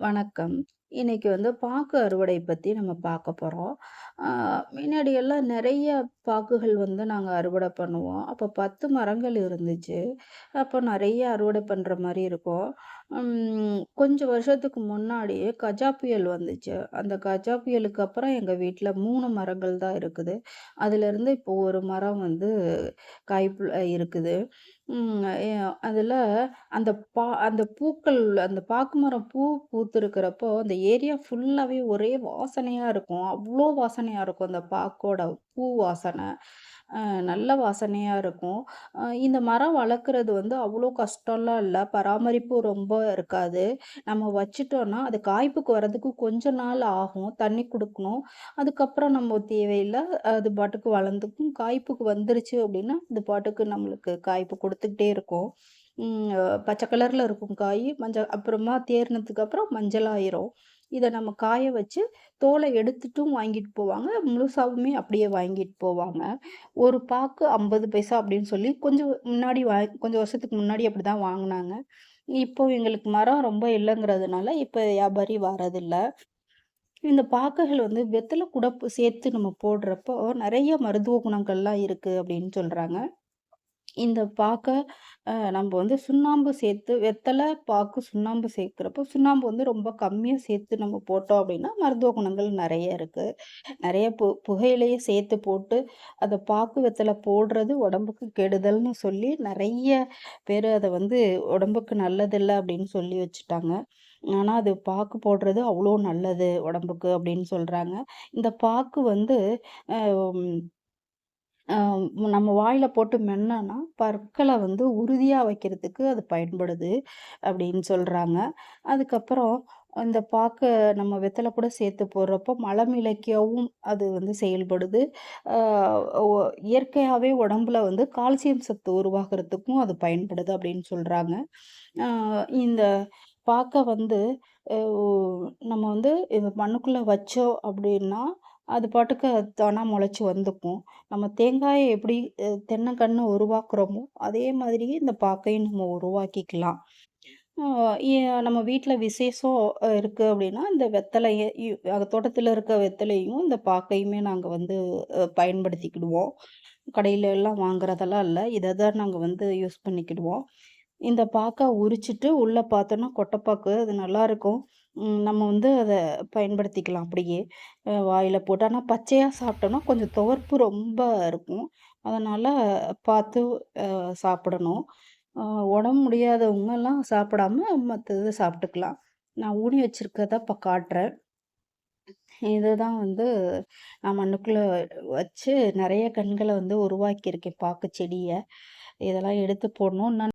வணக்கம். இன்னைக்கு வந்து பாக்கு அறுவடை பத்தி நம்ம பார்க்க போறோம். முன்னாடியெல்லாம் நிறைய பாக்குகள் வந்து நாங்கள் அறுவடை பண்ணுவோம். அப்போ பத்து மரங்கள் இருந்துச்சு. அப்போ நிறைய அறுவடை பண்ணுற மாதிரி இருக்கும். கொஞ்சம் வருஷத்துக்கு முன்னாடியே கஜா புயல் வந்துச்சு. அந்த கஜா புயலுக்கு அப்புறம் எங்கள் வீட்டில் மூணு மரங்கள் தான் இருக்குது. அதுலேருந்து இப்போ ஒரு மரம் வந்து காய்ப்பு இருக்குது. ம் எ அந்த பா அந்த பூக்கள் அந்த பாக்கு மரம் பூ பூத்திருக்கிறப்போ, அந்த ஏரியா ஃபுல்லாவே ஒரே வாசனையா இருக்கும். அவ்ளோ வாசனையா இருக்கும் அந்த பாக்கோட பூ வாசனை. அ நல்ல வாசனையா இருக்கும். அ இந்த மரம் வளர்க்குறது வந்து அவ்ளோ கஷ்டம்லாம் இல்ல. பராமரிப்பு ரொம்ப இருக்காது. நம்ம வச்சுட்டோம்னா, அது காய்ப்புக்கு வரதுக்கு கொஞ்ச நாள் ஆகும். தண்ணி குடுக்கணும். அதுக்கப்புறம் நம்ம தேவையில்ல. அது பாட்டுக்கு வளர்ந்துக்கும். காய்ப்புக்கு வந்துருச்சு அப்டின்னா, அது பாட்டுக்கு நம்மளுக்கு காய்ப்பு கொடுத்துக்கிட்டே இருக்கும். பச்சை கலரில் இருக்கும் காய். மஞ்சள் அப்புறமா தேர்னதுக்கு அப்புறம் மஞ்சளாயிரும். இதை நம்ம காய வச்சு தோலை எடுத்துட்டும் வாங்கிட்டு போவாங்க. முழுசாவுமே அப்படியே வாங்கிட்டு போவாங்க. ஒரு பாக்கு 50 பைசா அப்படின்னு சொல்லி கொஞ்சம் முன்னாடி வா கொஞ்சம் வருஷத்துக்கு முன்னாடி அப்படி தான் வாங்கினாங்க இப்போ எங்களுக்கு மரம் ரொம்ப இல்லைங்கிறதுனால இப்போ வியாபாரி வரதில்லை இந்த பாக்குகள் வந்து வெத்தலை கூட சேர்த்து நம்ம போடுறப்போ, நிறைய மருத்துவ குணங்கள்லாம் இருக்குது அப்படின்னு சொல்கிறாங்க இந்த பாக்கை நம்ம வந்து சுண்ணாம்பு சேர்த்து வெத்தலை பாக்கு, சுண்ணாம்பு சேர்க்குறப்ப சுண்ணாம்பு வந்து ரொம்ப கம்மியாக சேர்த்து நம்ம போட்டோம் அப்படின்னா, மருத்துவ குணங்கள் நிறைய இருக்குது நிறைய பு புகையிலையே சேர்த்து போட்டு, அதை பாக்கு வெத்தலை போடுறது உடம்புக்கு கெடுதல்னு சொல்லி, நிறைய பேர் அதை வந்து உடம்புக்கு நல்லதில்லை அப்படின்னு சொல்லி வச்சுட்டாங்க. ஆனால் அது பாக்கு போடுறது அவ்வளோ நல்லது உடம்புக்கு அப்படின்னு சொல்கிறாங்க இந்த பாக்கு வந்து நம்ம வாயில் போட்டு மென்னோம்னா, பற்களை வந்து உறுதியாக வைக்கிறதுக்கு அது பயன்படுது அப்படின்னு சொல்கிறாங்க அதுக்கப்புறம் அந்த பாக்க நம்ம வெத்தலை கூட சேர்த்து போடுறப்போ, மலமிளக்கியாவும் அது வந்து செயல்படுது. இயற்கையாகவே உடம்புல வந்து கால்சியம் சத்து உருவாகிறதுக்கும் அது பயன்படுது அப்படின்னு சொல்கிறாங்க இந்த பாக்க வந்து நம்ம வந்து இந்த மண்ணுக்குள்ளே வச்சோம் அப்படின்னா, அது பாட்டுக்கு அது முளைச்சி வந்துக்கும். நம்ம தேங்காயை எப்படி அ உருவாக்குறோமோ, அதே மாதிரியே இந்த பாக்கையும் நம்ம உருவாக்கிக்கலாம். நம்ம வீட்டில் விசேஷம் இருக்குது அப்படின்னா, இந்த வெத்தலையை தோட்டத்தில் இருக்க வெத்தலையும், இந்த பாக்கையுமே நாங்கள் வந்து பயன்படுத்திக்கிடுவோம். கடையில எல்லாம் வாங்குறதெல்லாம் இல்லை இதை தான் நாங்கள் வந்து யூஸ் பண்ணிக்கிடுவோம். இந்த பாக்கா உரிச்சிட்டு உள்ளே பார்த்தோன்னா கொட்டைப்பாக்கு அது நல்லாயிருக்கும் நம்ம வந்து அதை பயன்படுத்திக்கலாம் அப்படியே. வாயில் போட்டு. ஆனால் பச்சையாக சாப்பிட்டோன்னா கொஞ்சம் துவர்ப்பு ரொம்ப இருக்கும். அதனால் பார்த்து சாப்பிடணும். உடம்பு முடியாதவங்கெல்லாம் சாப்பிடாம மற்றது சாப்பிட்டுக்கலாம். நான் ஊனி வச்சுருக்கத இப்போ காட்டுறேன். இதுதான் வந்து நான் மண்ணுக்குள்ளே வச்சு நிறைய கண்களை வந்து உருவாக்கியிருக்கேன் பாக்கு செடியை இதெல்லாம் எடுத்து போடணும். நான்